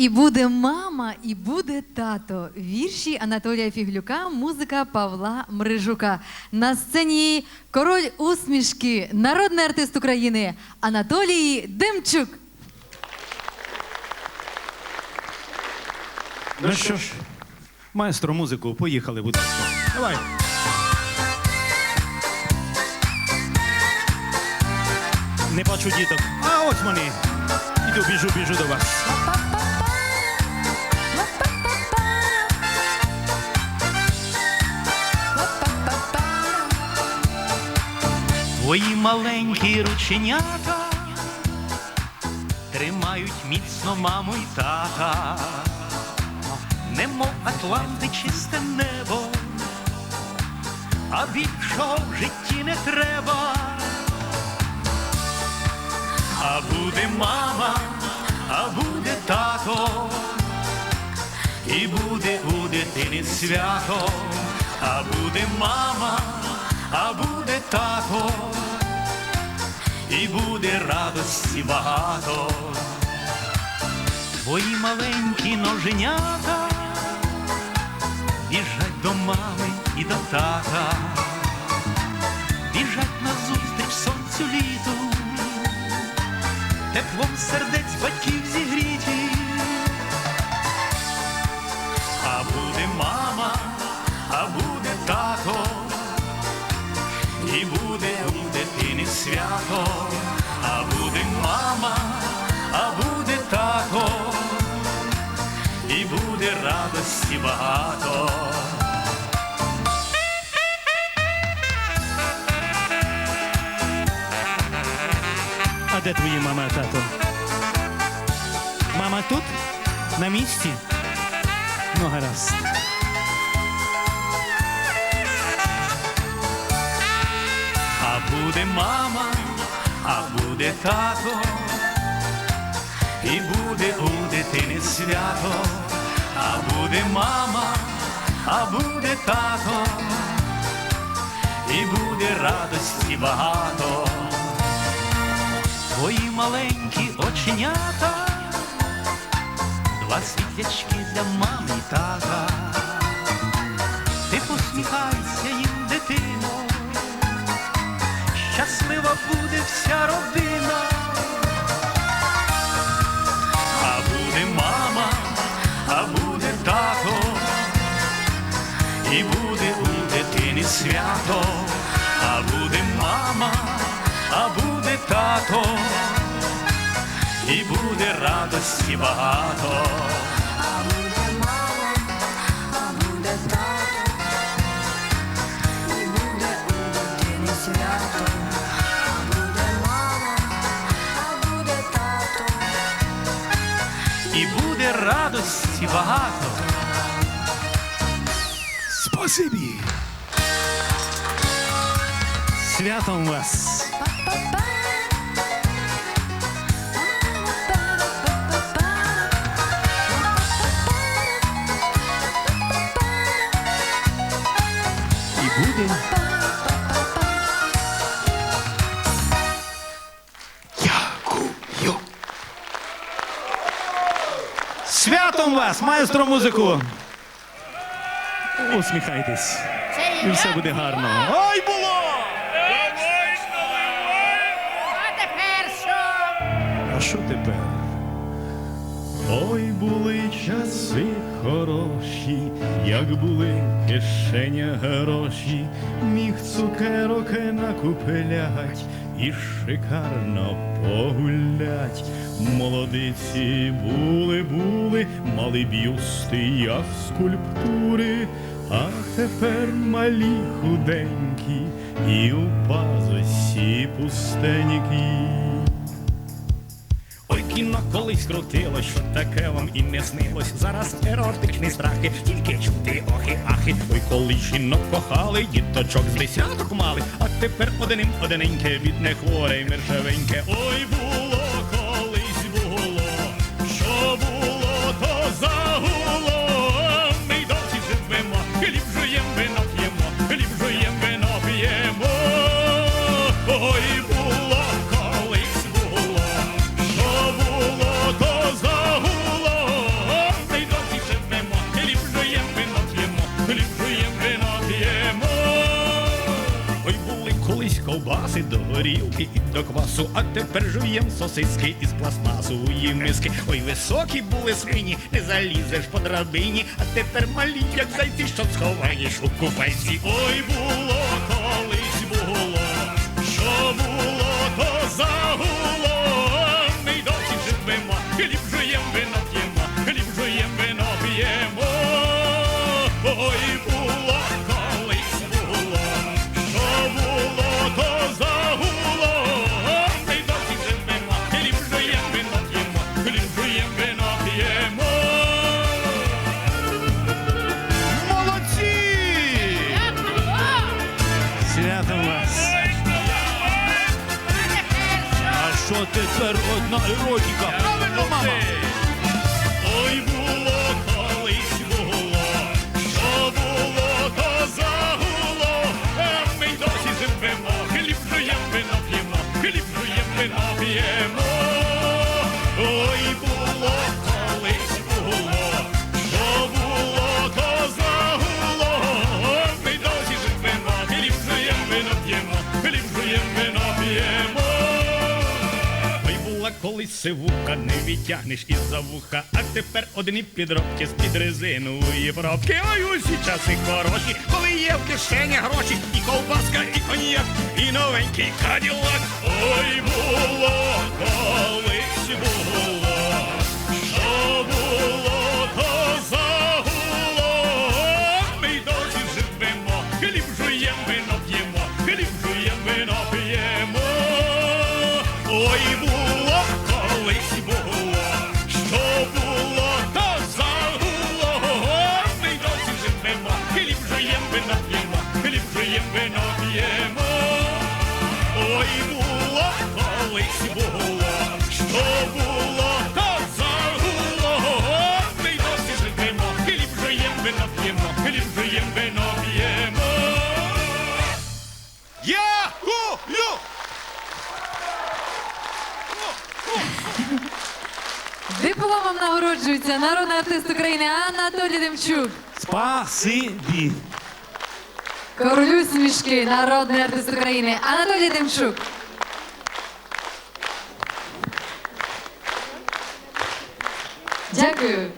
І буде мама, і буде тато. Вірші Анатолія Фіглюка, музика Павла Мрижука. На сцені король усмішки, народний артист України Анатолій Демчук. Ну що ж, маестро музику, поїхали, будь ласка. Давай. Не бачу діток. А ось вони. Іду, біжу, біжу до вас. Твої маленькі рученята тримають міцно маму й тата, немов Атланти чисте небо, а більшого в житті не треба. А буде мама, а буде тато, і буде у дитини свято, а буде мама, а буде тато, і буде радості багато. Твої маленькі ноженята біжать до мами і до тата, біжать назустріч сонцю літу, теплом сердець батьків зігріті. Свято, а буде мама, а буде тато, і буде радості багато. А де твої мама тато? Мама тут? На місці? Ну, гаразд. Буде мама, а буде тато, і буде у дитини свято, а буде мама, а буде тато, і буде радості багато. Твої маленькі оченята, два світлячки для мами тата. Щаслива буде вся родина. А буде мама, а буде тато, і буде у дитини свято, а буде мама, а буде тато, і буде радості багато. Радості багато. Спасибі. Святом вас. І буде. Святом вас, маестро музику. Усміхайтесь. І все буде гарно. Ой, було! А тепер що? А що тепер? Ой, були часи хороші, як були кишеня гроші, міг цукерок накуплять і шикарно погулять. Молодиці були, були, мали б'юсти, як скульптури, а тепер малі худенькі і у пазусі пустенькі. Кіно колись крутилось, що таке вам і не снилось. Зараз еротичні страхи, тільки чути охи, ахи. Ой, коли жінок кохали, діточок з десяток мали, а тепер одиним одиненьке, бідне хворе й мершевеньке. Ой, було, горілки і до квасу, а тепер жуєм сосиски із пластмасової миски. Ой, високі були свині, не залізеш по драбині, а тепер малі, як зайти, що схованіш у купальці. Ой, було А що тепер одна еротика? Правильно, мама! Ой, була колись не відтягнеш із-за вуха, а тепер одні підробки з-під резинової пробки. Ой, усі часи хороші, коли є в кишені гроші, і ковбаска, і коньяк, і новенький каділак. Ой, було, колись було, вино п'ємо, хліб жуєм, вино п'ємо. Я кулю! Дипломом нагороджується народний артист України Анатолій Демчук. Спасибі! Королю смішки, народний артист України Анатолій Демчук. Дякую.